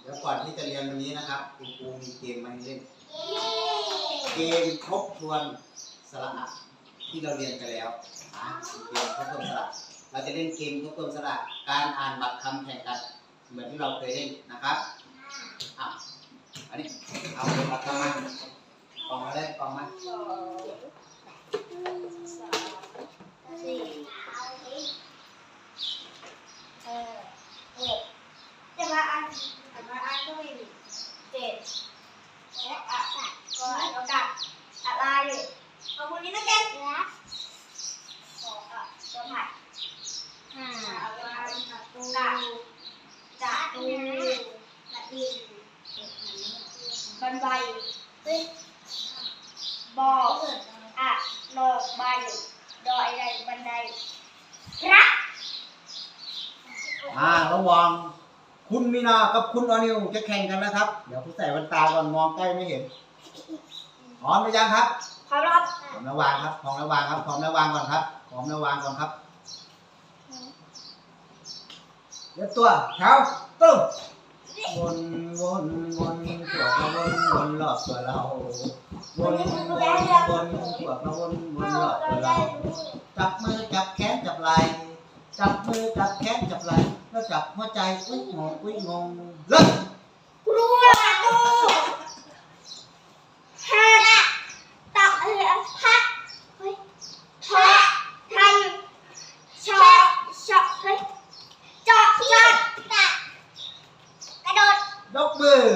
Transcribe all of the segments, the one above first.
เดี๋ยวก่อนที่จะเรียนวันนี้นะครับคุณครูมีเกมมาให้เล่น เกมทบทวนสระอะที่เราเรียนไปแล้วนะเกมทบทวนสระเราจะเล่นเกมทบทวนสระการอ่านบัตรคำแข่งกัน เหมือนที่เราเคยเล่นนะครับอะอันนี้เอาบัตรคำมากล่องมาเลยกล่องมา สองสามสี่เออหกแต่ละอันแต่ละอันก็มีเจ็ดและอะก็อันเดียวกันอะไรเอาคนนี้นะแกนะสองอะตัวใหม่ห้าเอาเวลาจับตูจับตูละดิน บันไดเฮ้ยบอกอะโลกใบดอยใดบันไดพระอ่าระวังคุณมีนากับคุณออนิวจะแข่งกันนะครับ เดี๋ยวคุณใส่แว่นตาก่อนมองใกล้ไม่เห็นพร้อมหรือยังครับพร้อมรับพร้อมระวางครับพร้อมระวางครับพร้อมระวางก่อนครับพร้อมระวางก่อนครับเดี๋ยวตัวแถวตึ้ง วนวนวนขวกเราวนวนรอบตัวเรา วนวนวนขวกเราวนวนรอบตัวเรา จับมือจับแขนจับไหล่จับมือจับแขนจับไหล่แล้วจับหัวใจอุ้ยงงอุ้ยงงเลิกครูอะดูฮะตะเอะฮะเฮ้ยฮะทันชอชอเฮ้ยจอจอตะกระโดด ยกมือ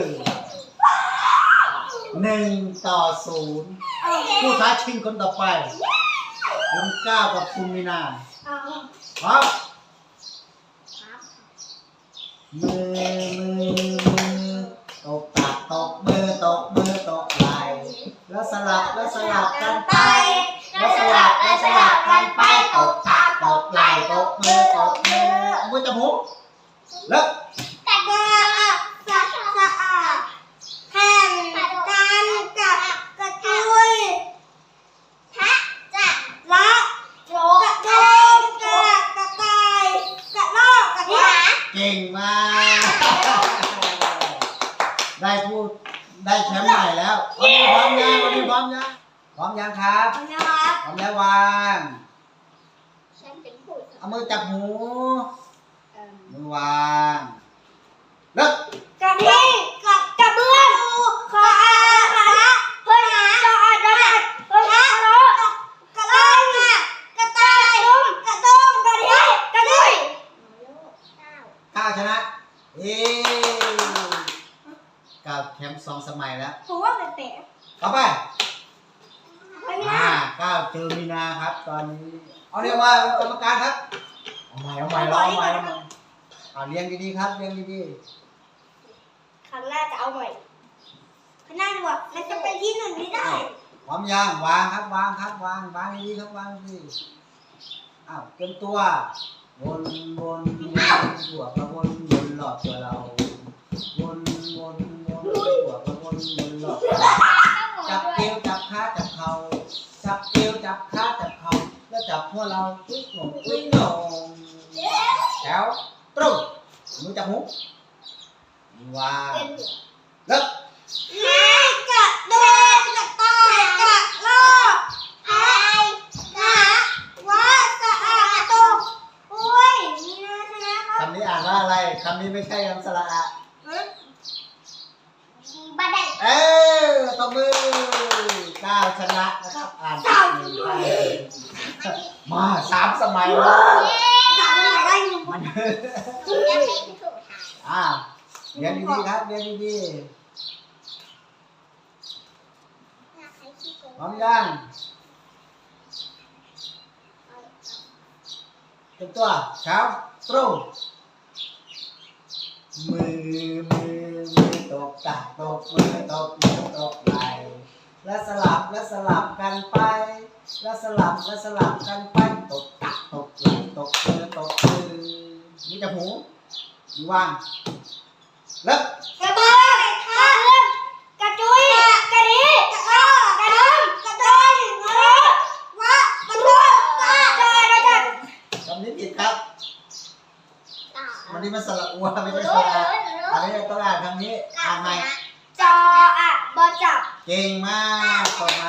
หนึ่งต่อศูนย์ผู้ท้าชิงคนต่อไปคุณก้าวกับคุณมีนาเอาพร้อมครับมือมือมือตบตักตบมือตบมือตบไหล่แล้วสลับแล้วสลับกันไปแล้วสลับแล้วสลับกันไปตบตักตบไหล่ตบมือตบมือเอามือจับหูเลิก กระโดดสะสะอาดแข่งกันกับกระจุยพระจะละโจกระโจมกระกระต่ายกระรอกกระทะ เก่งมาก ได้พูดได้แชมป์ใหม่แล้ววันนี้พร้อมยังวันนี้พร้อมยังพร้อมยังครับนะครับพร้อมแล้ววางฉันเป็นผู้เอามือจับหูเอิ่มมือวางเลิกกระเทีกับกระเบื้องขออาหาเพื่อหาจอดอดเพื่อหารถกระต่ายกระต่ายตุ้มกระตุ้มกระเทีกระดุย ก้าวชนะ เอ้ก้าวแชมป์สองสมัยแล้วผมว่าเตะต่อไปไม่อ่าได้ก้าวเจอมีนาครับ ตอนนี้ เอาเรียกว่ากรรมการครับ เอาใหม่เอาใหม่รอเอาใหม่เอาใหม่เอาเรียงดีๆครับเรียงดีครั้งหน้าจะเอาใหม่ครั้งหน้าดีกว่ามันจะเป็นที่หนึ่งไม่ได้ๆพร้อมยังวางครับวางครับวางวางดีๆครับวางดีอ้าวเตรียมตัว วนวนวนบวกกับวนวนหลอดตัวเรา วนวนวนบวกกับวนวนหลอดตัวเราจับเอวจับขาจับเข่าจับเอวจับขาจับเข่าแล้วจับหัวเราอุ้ยหนงอุ้ยหนงแถวตรงมือจับหูวางเลิก หากระโดดกระต่ายกระรอกไอ้กะว่าสะอาดตกอุ้ยนี่นะชนะครับ คำนี้อ่าน ว่าอะไรคำนี้ไม่ใช่คำสระอะบันไดเออตบมือก้าวชนะนะครับอ่านผิดหนึ่งไปมาสามสมัยแล้วสามบันไดได้หนึ่งคนอ่าเรียนดีๆครับเรียนดีๆพร้อมยังเต็มตัวเท้าตรง มือมือมือตบตักตบมือตบมือตบไหลแล้วสลับแล้วสลับกันไป แล้วสลับแล้วสลับกันไปตบตักตบไหลตบมือตบมือนี่จะหูนี่วางเลิกกระต่ายกระเลื่อนกระจุยกระดิกระรอกกระดมกระโดดกระโดดว่ากระโดดกระโดดกระโดดคำนี้ผิดครับ วันนี้มันสระอัวไม่รู้ใช่รู้สระรู้รู้อันนี้ต้องอ่านคำนี้ อ่านใหม่จออะบอจับ เก่งมากต่อมา